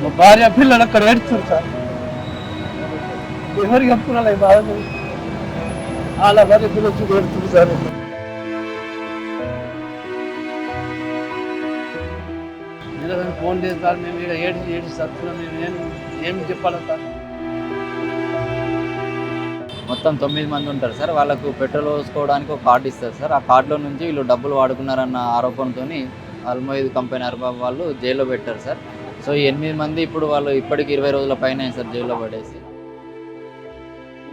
మా భార్య పిల్లలు అక్కడ ఏడుస్తారు సార్. ఎవరికి చెప్పుకున్నా ఈ బాధ వాళ్ళ భార్య పిల్లలు ఏడుతుంది సార్. నిలదని ఫోన్ చేసి సార్ మేము ఇక్కడ ఏడు ఏడు సత్తున్నాం మేము నేను ఏం చెప్పాలి సార్. మొత్తం తొమ్మిది మంది ఉంటారు సార్. వాళ్ళకు పెట్రోల్ పోసుకోవడానికి ఒక కార్డు ఇస్తారు సార్. ఆ కార్డులో నుంచి వీళ్ళు డబ్బులు వాడుకున్నారన్న ఆరోపణతో అల్మోయిద్ కంపెనీ అర్బాబ్ వాళ్ళు జైల్లో పెట్టారు సార్. సో ఎనిమిది మంది ఇప్పుడు వాళ్ళు ఇప్పటికి ఇరవై రోజుల పైన సార్ జైల్లో పడేసి.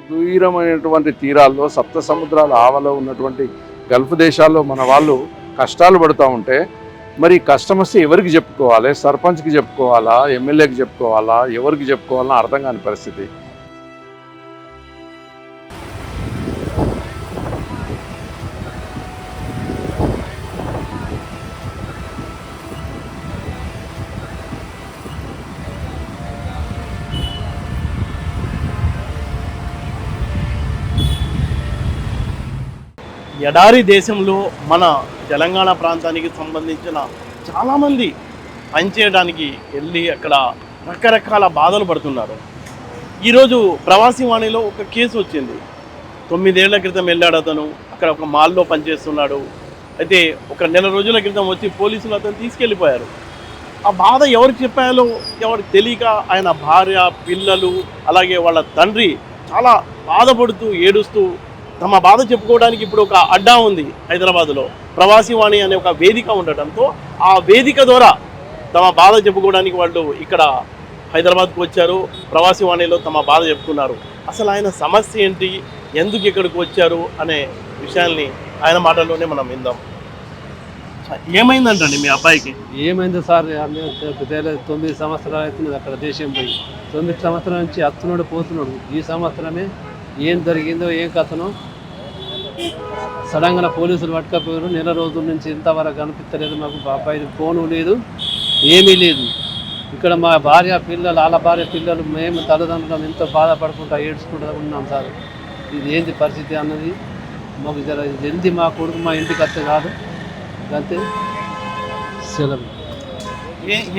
దూరమైనటువంటి తీరాల్లో సప్త సముద్రాల ఆవలో ఉన్నటువంటి గల్ఫ్ దేశాల్లో మన వాళ్ళు కష్టాలు పడుతూ ఉంటే మరి కష్టం వస్తే ఎవరికి చెప్పుకోవాలి? సర్పంచ్కి చెప్పుకోవాలా? ఎమ్మెల్యేకి చెప్పుకోవాలా? ఎవరికి చెప్పుకోవాలన్నా అర్థం కాని పరిస్థితి. ఎడారి దేశంలో మన తెలంగాణ ప్రాంతానికి సంబంధించిన చాలామంది పనిచేయడానికి వెళ్ళి అక్కడ రకరకాల బాధలు పడుతున్నారు. ఈరోజు ప్రవాసీ వాణిలో ఒక కేసు వచ్చింది. తొమ్మిదేళ్ళ క్రితం వెళ్ళాడు అతను అక్కడ ఒక మాల్లో పనిచేస్తున్నాడు. అయితే ఒక నెల రోజుల క్రితం వచ్చి పోలీసులు అతను తీసుకెళ్ళిపోయారు. ఆ బాధ ఎవరికి చెప్పాలో ఎవరికి తెలియక ఆయన భార్య పిల్లలు అలాగే వాళ్ళ తండ్రి చాలా బాధపడుతూ ఏడుస్తూ తమ బాధ చెప్పుకోవడానికి ఇప్పుడు ఒక అడ్డా ఉంది హైదరాబాద్లో. ప్రవాసీ వాణి అనే ఒక వేదిక ఉండటంతో ఆ వేదిక ద్వారా తమ బాధ చెప్పుకోవడానికి వాళ్ళు ఇక్కడ హైదరాబాద్కు వచ్చారు. ప్రవాసీ వాణిలో తమ బాధ చెప్పుకున్నారు. అసలు ఆయన సమస్య ఏంటి? ఎందుకు ఇక్కడికి వచ్చారు? అనే విషయాల్ని ఆయన మాటల్లోనే మనం విందాం. ఏమైందంటండి మీ అబ్బాయికి? ఏమైంది సార్? తొమ్మిది సంవత్సరాలు అవుతుంది అక్కడ దేశం పోయి. తొమ్మిది సంవత్సరాల నుంచి అత్తున్నాడు పోతున్నాడు. ఈ సంవత్సరమే ఏం జరిగిందో ఏం కథనో సడన్గా పోలీసులు పట్టుకపోయారు. నెల రోజుల నుంచి ఇంతవరకు కనిపించలేదు మాకు అబ్బాయి ఫోను లేదు ఏమీ లేదు. ఇక్కడ మా భార్య పిల్లలు వాళ్ళ భార్య పిల్లలు మేము తల్లిదండ్రులు ఎంతో బాధపడుకుంటా ఏడ్చుకుంటా ఉన్నాం సార్. ఇది ఏంటి పరిస్థితి అన్నది మాకు జర జల్ది మా కొడుకు మా ఇంటికి వస్తే కాదు. అంతే. సెలవు.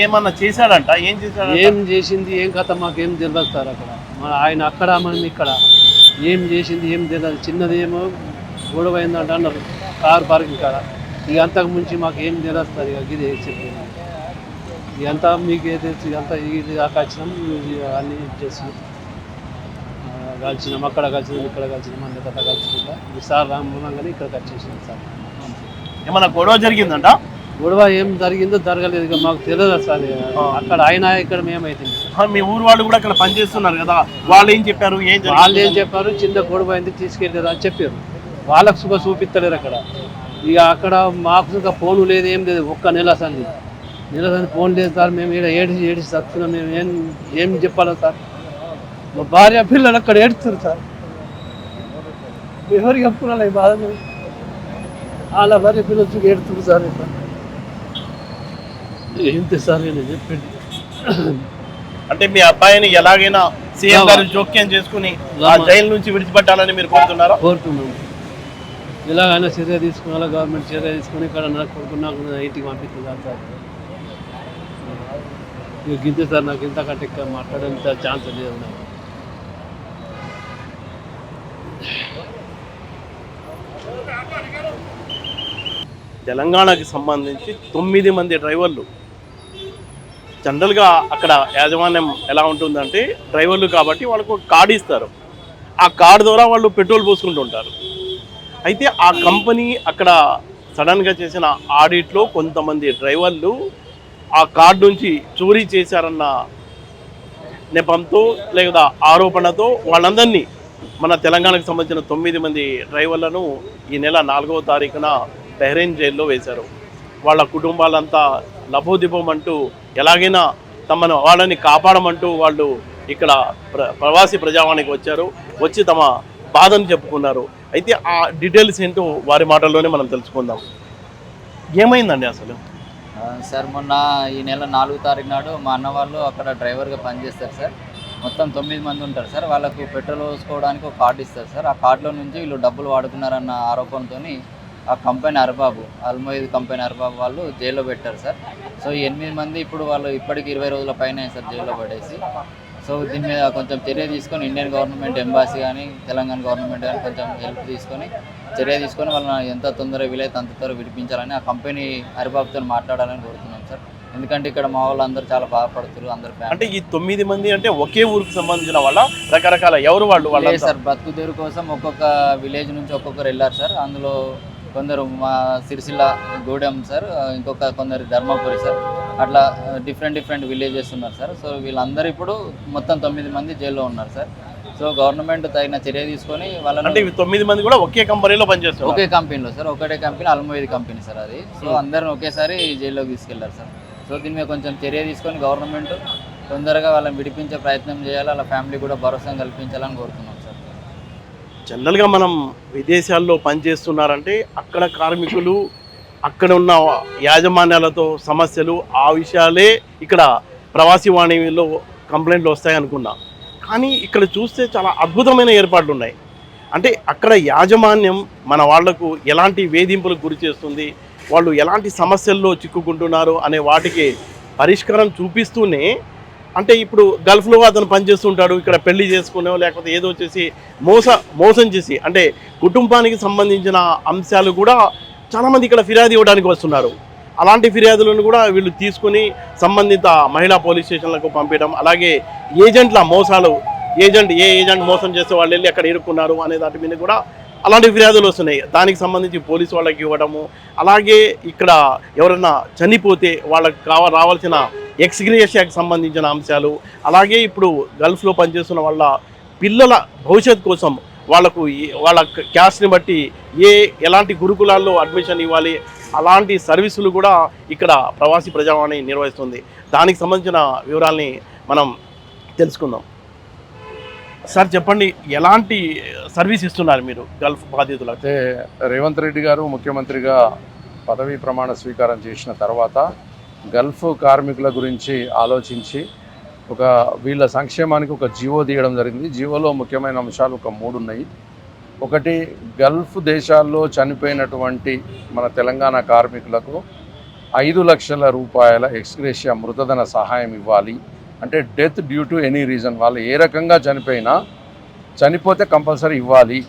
ఏమన్నా చేశాడంట? ఏం చేశాడంట? ఏం చేసింది? ఏం కథ మాకేం తెలియదు సార్ అక్కడ. మన ఆయన అక్కడ మనం ఇక్కడ. ఏం చేసింది ఏం తెలియదు చిన్నది ఏమో గొడవ అయిందంట అన్నారు. కారు పార్కింగ్ కాడ. ఇక అంతకు ముంచి మాకు ఏం తెలియదు సార్ ఇక ఇది చెప్పి ఇదంతా మీకు ఏ తెలుసు? ఇదంతా ఇది ఇది అన్ని చేసి. కలిసినాం అక్కడ కలిసినాం ఇక్కడ కలిసినాం అన్ని కథ కలుసుకుంటా ఈ సార్ రామ్మూలంగానే ఇక్కడికి వచ్చేసినాం సార్. ఏమన్నా గొడవ జరిగిందంట? గొడవ ఏం జరిగిందో జరగలేదు ఇక మాకు తెలియదు సార్. అక్కడ ఆయన ఇక్కడ మేమైతుంది ఆ, మీ ఊరు వాళ్ళు కూడా అక్కడ పనిచేస్తున్నారు కదా. వాళ్ళు ఏం చెప్పారు? ఏం? వాళ్ళు ఏం చెప్పారు? చిన్న గొడవ అయింది తీసుకెళ్ళారు అని చెప్పారు. వాళ్ళకు సుఖ చూపిస్తలేరు అక్కడ. ఇక అక్కడ మాకు సుఖ ఫోన్ లేదు ఏం లేదు. ఒక్క నెల సంది నెల ఫోన్ లేదు సార్. మేము ఇక్కడ ఏడిసి ఏడిసి వస్తున్నాం మేము ఏం ఏం చెప్పాలి సార్. మా భార్య పిల్లలు అక్కడ ఏడుస్తారు సార్. ఎవరికి చెప్పుకున్నా ఈ బాధ. వాళ్ళ భార్య పిల్లలు ఏడుస్తారు సార్ ఇక్కడ ఏంటి సార్ నేను చెప్పింది అంటే మీ అబ్బాయిని ఎలాగైనా సీఎం గారు జోక్యం చేసుకుని ఆ జైలు నుంచి విడిచిపెట్టాలని మీరు కోరుతున్నారా? కోరుతున్నాం. ఎలాగైనా చర్య తీసుకోవాలా గవర్నమెంట్ చర్య తీసుకుని ఇక్కడ నాకు కొడుకు నాకు నా ఇంటికి పంపిస్తుంది సార్ ఇక గింతే సార్ నాకు ఇంతకంటే ఇంకా మాట్లాడేంత ఛాన్స్ లేదు నాకు. తెలంగాణకి సంబంధించి తొమ్మిది మంది డ్రైవర్లు జనరల్గా అక్కడ యాజమాన్యం ఎలా ఉంటుందంటే డ్రైవర్లు కాబట్టి వాళ్ళకు కార్డు ఇస్తారు. ఆ కార్డు ద్వారా వాళ్ళు పెట్రోల్ పోసుకుంటుంటారు అయితే ఆ కంపెనీ అక్కడ సడన్గా చేసిన ఆడిట్లో కొంతమంది డ్రైవర్లు ఆ కార్డు నుంచి చోరీ చేశారన్న నెపంతో లేదా ఆరోపణతో వాళ్ళందరినీ మన తెలంగాణకు సంబంధించిన తొమ్మిది మంది డ్రైవర్లను ఈ నెల నాలుగవ తారీఖున బెహ్రెయిన్ జైల్లో వేశారు. వాళ్ళ కుటుంబాలంతా లభోదిబం అంటూ ఎలాగైనా తమను వాళ్ళని కాపాడమంటూ వాళ్ళు ఇక్కడ ప్ర ప్రవాసీ ప్రజావానికి వచ్చారు. వచ్చి తమ బాధను చెప్పుకున్నారు. అయితే ఆ డీటెయిల్స్ ఏంటో వారి మాటల్లోనే మనం తెలుసుకుందాం. ఏమైందండి అసలు? సార్ మొన్న ఈ నెల నాలుగు తారీఖు నాడు మా అన్న వాళ్ళు అక్కడ డ్రైవర్గా పనిచేస్తారు సార్. మొత్తం తొమ్మిది మంది ఉంటారు సార్. వాళ్ళకు పెట్రోల్ పోసుకోవడానికి ఒక కార్డు ఇస్తారు సార్. ఆ కార్డులో నుంచి వీళ్ళు డబ్బులు వాడుకున్నారన్న ఆరోపణతో ఆ కంపెనీ అర్బాబు అల్మోయిద్ కంపెనీ అర్బాబు వాళ్ళు జైల్లో పెట్టారు సార్. సో ఎనిమిది మంది ఇప్పుడు వాళ్ళు ఇప్పటికి ఇరవై రోజుల పైన సార్ జైల్లో పడేసి. సో దీని మీద కొంచెం చర్య తీసుకొని ఇండియన్ గవర్నమెంట్ ఎంబాసీ కానీ తెలంగాణ గవర్నమెంట్ కానీ కొంచెం హెల్ప్ తీసుకొని చర్య తీసుకొని వాళ్ళని ఎంత తొందరగా వీలైతే అంత త్వరగా విడిపించాలని ఆ కంపెనీ హరిబాబుతో మాట్లాడాలని కోరుతున్నాం సార్. ఎందుకంటే ఇక్కడ మా వాళ్ళు అందరూ చాలా బాధపడుతారు అందరు అంటే ఈ తొమ్మిది మంది అంటే ఒకే ఊరికి సంబంధించిన వాళ్ళ? రకరకాల ఎవరు వాళ్ళు వాళ్ళ సార్ బతుకు కోసం ఒక్కొక్క విలేజ్ నుంచి ఒక్కొక్కరు వెళ్ళారు సార్. అందులో కొందరు మా సిరిసిల్ల గూడెం సార్ ఇంకొక కొందరు ధర్మపురి సార్. అట్లా డిఫరెంట్ డిఫరెంట్ విలేజెస్ ఉన్నారు సార్. సో వీళ్ళందరూ ఇప్పుడు మొత్తం తొమ్మిది మంది జైల్లో ఉన్నారు సార్. సో గవర్నమెంట్ తగిన చర్య తీసుకొని అంటే వాళ్ళని తొమ్మిది మంది కూడా ఒకే కంపెనీలో పనిచేస్తారు ఒకే కంపెనీలో సార్. ఒకటే కంపెనీ అల్మోయిద్ కంపెనీ సార్ అది. సో అందరిని ఒకేసారి జైల్లోకి తీసుకెళ్ళారు సార్. సో దీని మీద కొంచెం చర్య తీసుకొని గవర్నమెంట్ తొందరగా వాళ్ళని విడిపించే ప్రయత్నం చేయాలి. వాళ్ళ ఫ్యామిలీ కూడా భరోసా కల్పించాలని కోరుతున్నాం. జనరల్గా మనం విదేశాల్లో పనిచేస్తున్నారంటే అక్కడ కార్మికులు అక్కడ ఉన్న యాజమాన్యాలతో సమస్యలు ఆ విషయాలే ఇక్కడ ప్రవాసీ వాణిలో కంప్లైంట్లు వస్తాయి అనుకున్నా. కానీ ఇక్కడ చూస్తే చాలా అద్భుతమైన ఏర్పాట్లు ఉన్నాయి అంటే అక్కడ యాజమాన్యం మన వాళ్ళకు ఎలాంటి వేధింపులకు గురి చేస్తుంది వాళ్ళు ఎలాంటి సమస్యల్లో చిక్కుకుంటున్నారు అనే వాటికి పరిష్కారం చూపిస్తూనే అంటే ఇప్పుడు గల్ఫ్లో అతను పనిచేస్తుంటాడు ఇక్కడ పెళ్ళి చేసుకునే లేకపోతే ఏదో వచ్చేసి మోస మోసం చేసి అంటే కుటుంబానికి సంబంధించిన అంశాలు కూడా చాలామంది ఇక్కడ ఫిర్యాదు ఇవ్వడానికి వస్తున్నారు. అలాంటి ఫిర్యాదులను కూడా వీళ్ళు తీసుకొని సంబంధిత మహిళా పోలీస్ స్టేషన్లకు పంపించడం అలాగే ఏజెంట్ల మోసాలు ఏజెంట్ ఏ ఏజెంట్ మోసం చేస్తే వాళ్ళు వెళ్ళి అక్కడ ఇరుక్కున్నారు అనే దాటి మీద కూడా అలాంటి ఫిర్యాదులు వస్తున్నాయి. దానికి సంబంధించి పోలీసు వాళ్ళకి ఇవ్వడము అలాగే ఇక్కడ ఎవరైనా చనిపోతే వాళ్ళకి కావ రావాల్సిన ఎక్స్గ్రేషియాకి సంబంధించిన అంశాలు అలాగే ఇప్పుడు గల్ఫ్లో పనిచేస్తున్న వాళ్ళ పిల్లల భవిష్యత్ కోసం వాళ్ళకు వాళ్ళ క్యాస్ట్ని బట్టి ఏ ఎలాంటి గురుకులాల్లో అడ్మిషన్ ఇవ్వాలి అలాంటి సర్వీసులు కూడా ఇక్కడ ప్రవాసీ ప్రజావాణి నిర్వహిస్తుంది. దానికి సంబంధించిన వివరాల్ని మనం తెలుసుకుందాం. సార్ చెప్పండి ఎలాంటి సర్వీస్ ఇస్తున్నారు మీరు గల్ఫ్ బాధితులు అయితే రేవంత్ రెడ్డి గారు ముఖ్యమంత్రిగా పదవీ ప్రమాణ స్వీకారం చేసిన తర్వాత గల్ఫ్ కార్మికుల గురించి ఆలోచించి ఒక వీళ్ళ సంక్షేమానికి ఒక జీవో తీయడం జరిగింది. జీవోలో ముఖ్యమైన అంశాలు ఒక మూడు ఉన్నాయి. ఒకటి గల్ఫ్ దేశాల్లో చనిపోయినటువంటి మన తెలంగాణ కార్మికులకు ఐదు లక్షల రూపాయల ఎక్స్గ్రేషియా మృతధన సహాయం ఇవ్వాలి. అంటే death due to any reason వాళ్ళు ఏ రకంగా చనిపోయినా చనిపోతే కంపల్సరీ ఇవ్వాలి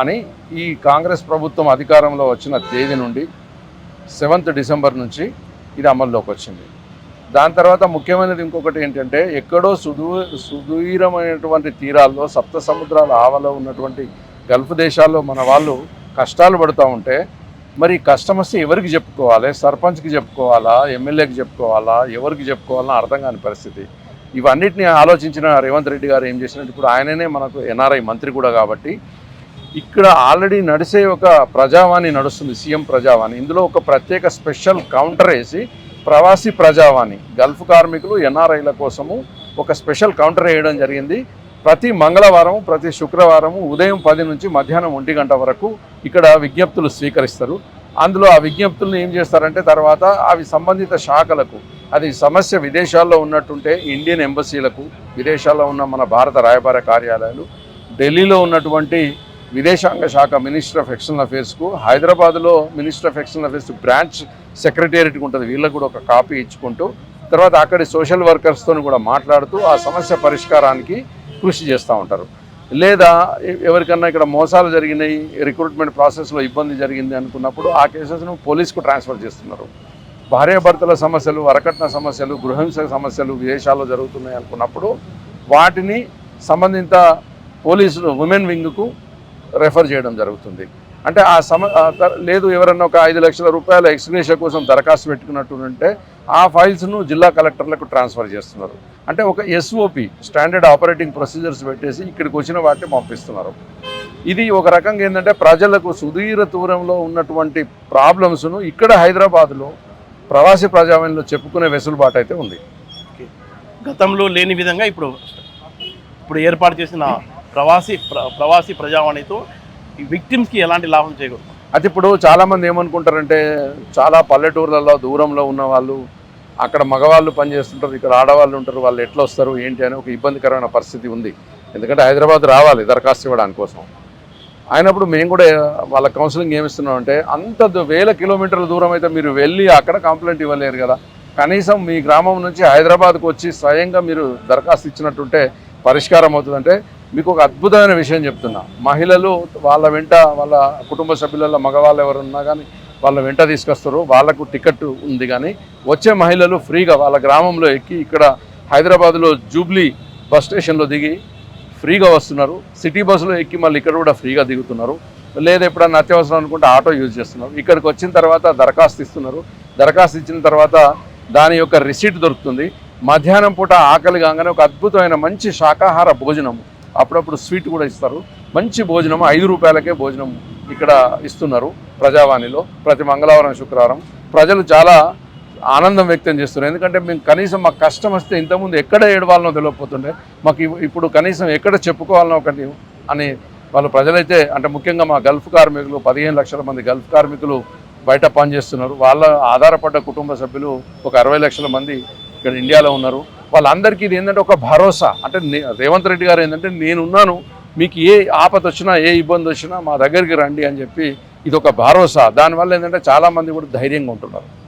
అని ఈ కాంగ్రెస్ ప్రభుత్వం అధికారంలో వచ్చిన తేదీ నుండి సెవెంత్ డిసెంబర్ నుంచి ఇది అమల్లోకి వచ్చింది. దాని తర్వాత ముఖ్యమైనది ఇంకొకటి ఏంటంటే ఎక్కడో సుదూ సుదూరమైనటువంటి తీరాల్లో సప్త సముద్రాల ఆవలో ఉన్నటువంటి గల్ఫ్ దేశాల్లో మన వాళ్ళు కష్టాలు పడుతూ ఉంటే మరి కష్టం వస్తే ఎవరికి చెప్పుకోవాలి? సర్పంచ్కి చెప్పుకోవాలా? ఎమ్మెల్యేకి చెప్పుకోవాలా? ఎవరికి చెప్పుకోవాలని అర్థం కాని పరిస్థితి. ఇవన్నిటిని ఆలోచించిన రేవంత్ రెడ్డి గారు ఏం చేసినట్టు ఇప్పుడు ఆయననే మనకు ఎన్ఆర్ఐ మంత్రి కూడా కాబట్టి ఇక్కడ ఆల్రెడీ నడిసే ఒక ప్రజావాణి నడుస్తుంది సీఎం ప్రజావాణి. ఇందులో ఒక ప్రత్యేక స్పెషల్ కౌంటర్ వేసి ప్రవాసీ ప్రజావాణి గల్ఫ్ కార్మికులు ఎన్ఆర్ఐల కోసము ఒక స్పెషల్ కౌంటర్ వేయడం జరిగింది. ప్రతి మంగళవారం ప్రతి శుక్రవారం ఉదయం పది నుంచి మధ్యాహ్నం ఒంటి గంట వరకు ఇక్కడ విజ్ఞప్తులు స్వీకరిస్తారు. అందులో ఆ విజ్ఞప్తులను ఏం చేస్తారంటే తర్వాత అవి సంబంధిత శాఖలకు అది సమస్య విదేశాల్లో ఉన్నట్టుంటే ఇండియన్ ఎంబసీలకు విదేశాల్లో ఉన్న మన భారత రాయబార కార్యాలయాలు ఢిల్లీలో ఉన్నటువంటి విదేశాంగ శాఖ మినిస్టర్ ఆఫ్ ఎక్స్టర్నల్ అఫేర్స్కు హైదరాబాద్లో minister of external affairs branch సెక్రటేరియట్కి ఉంటుంది. వీళ్ళకు కూడా ఒక కాపీ ఇచ్చుకుంటూ తర్వాత అక్కడి సోషల్ వర్కర్స్తో కూడా మాట్లాడుతూ ఆ సమస్య పరిష్కారానికి కృషి చేస్తూ ఉంటారు. లేదా ఎవరికన్నా ఇక్కడ మోసాలు జరిగినాయి రిక్రూట్మెంట్ ప్రాసెస్లో ఇబ్బంది జరిగింది అనుకున్నప్పుడు ఆ కేసెస్ను పోలీస్కు ట్రాన్స్ఫర్ చేస్తున్నారు. భార్యాభర్తల సమస్యలు వరకట్న సమస్యలు గృహహింస సమస్యలు విదేశాల్లో జరుగుతున్నాయి అనుకున్నప్పుడు వాటిని సంబంధిత పోలీసులు ఉమెన్ వింగ్కు రెఫర్ చేయడం జరుగుతుంది. అంటే ఆ సమ లేదు ఎవరన్నా ఒక ఐదు లక్షల రూపాయల ఎక్స్గ్రేషియా కోసం దరఖాస్తు పెట్టుకున్నట్టు ఉంటే ఆ ఫైల్స్ను జిల్లా కలెక్టర్లకు ట్రాన్స్ఫర్ చేస్తున్నారు. అంటే ఒక ఎస్ఓపి స్టాండర్డ్ ఆపరేటింగ్ ప్రొసీజర్స్ పెట్టేసి ఇక్కడికి వచ్చిన వాటిని పంపిస్తున్నారు. ఇది ఒక రకంగా ఏంటంటే ప్రజలకు సుదీర దూరంలో ఉన్నటువంటి ప్రాబ్లమ్స్ను ఇక్కడ హైదరాబాద్లో ప్రవాసీ ప్రజావాణిలో చెప్పుకునే వెసులుబాటు అయితే ఉంది. గతంలో లేని విధంగా ఇప్పుడు ఇప్పుడు ఏర్పాటు చేసిన ప్రవాసీ ప్ర- ప్రవాసీ ప్రజావాణితో ఈ విక్టిమ్స్కి ఎలాంటి లాభం చేకూరుతుంది అయితే ఇప్పుడు చాలామంది ఏమనుకుంటారంటే చాలా పల్లెటూర్లలో దూరంలో ఉన్న వాళ్ళు అక్కడ మగవాళ్ళు పనిచేస్తుంటారు ఇక్కడ ఆడవాళ్ళు ఉంటారు వాళ్ళు ఎట్లా వస్తారు ఏంటి అని ఒక ఇబ్బందికరమైన పరిస్థితి ఉంది. ఎందుకంటే హైదరాబాద్ రావాలి దరఖాస్తు ఇవ్వడానికి కోసం. అయినప్పుడు మేము కూడా వాళ్ళ కౌన్సిలింగ్ ఏమిస్తున్నాం అంటే అంత వేల కిలోమీటర్ల దూరం అయితే మీరు వెళ్ళి అక్కడ కంప్లైంట్ ఇవ్వలేరు కదా. కనీసం మీ గ్రామం నుంచి హైదరాబాద్కు వచ్చి స్వయంగా మీరు దరఖాస్తు ఇచ్చినట్టుంటే పరిష్కారం అవుతుందంటే మీకు ఒక అద్భుతమైన విషయం చెప్తున్నా. మహిళలు వాళ్ళ వెంట వాళ్ళ కుటుంబ సభ్యులలో మగవాళ్ళు ఎవరున్నా కానీ వాళ్ళ వెంట తీసుకొస్తారు. వాళ్ళకు టికెట్ ఉంది కానీ వచ్చే మహిళలు ఫ్రీగా వాళ్ళ గ్రామంలో ఎక్కి ఇక్కడ హైదరాబాద్లో జూబ్లీ బస్ స్టేషన్లో దిగి ఫ్రీగా వస్తున్నారు. సిటీ బస్సులో ఎక్కి మళ్ళీ ఇక్కడ కూడా ఫ్రీగా దిగుతున్నారు. లేదా ఎప్పుడన్నా అత్యవసరం అనుకుంటే ఆటో యూజ్ చేస్తున్నారు. ఇక్కడికి వచ్చిన తర్వాత దరఖాస్తు ఇస్తున్నారు. దరఖాస్తు ఇచ్చిన తర్వాత దాని యొక్క రిసీట్ దొరుకుతుంది. మధ్యాహ్నం పూట ఆకలి కాగానే ఒక అద్భుతమైన మంచి శాకాహార భోజనం అప్పుడప్పుడు స్వీట్ కూడా ఇస్తారు. మంచి భోజనం ఐదు రూపాయలకే భోజనం ఇక్కడ ఇస్తున్నారు ప్రజావాణిలో ప్రతి మంగళవారం శుక్రవారం. ప్రజలు చాలా ఆనందం వ్యక్తం చేస్తున్నారు. ఎందుకంటే మేము కనీసం మాకు కష్టం వస్తే ఇంతకుముందు ఎక్కడ ఏడవాలనో తెలియకపోతుండే. మాకు ఇప్పుడు కనీసం ఎక్కడ చెప్పుకోవాలనో ఒకటి అని వాళ్ళు ప్రజలైతే అంటే ముఖ్యంగా మా గల్ఫ్ కార్మికులు పదిహేను లక్షల మంది గల్ఫ్ కార్మికులు బయట పనిచేస్తున్నారు. వాళ్ళ ఆధారపడ్డ కుటుంబ సభ్యులు ఒక అరవై లక్షల మంది ఇక్కడ ఇండియాలో ఉన్నారు. వాళ్ళందరికీ ఇది ఏంటంటే ఒక భరోసా. అంటే నే- రేవంత్ రెడ్డి గారు ఏంటంటే నేనున్నాను మీకు ఏ ఆపద వచ్చినా ఏ ఇబ్బంది వచ్చినా మా దగ్గరికి రండి అని చెప్పి ఇది ఒక భరోసా. దానివల్ల ఏంటంటే చాలామంది కూడా ధైర్యంగా ఉంటున్నారు.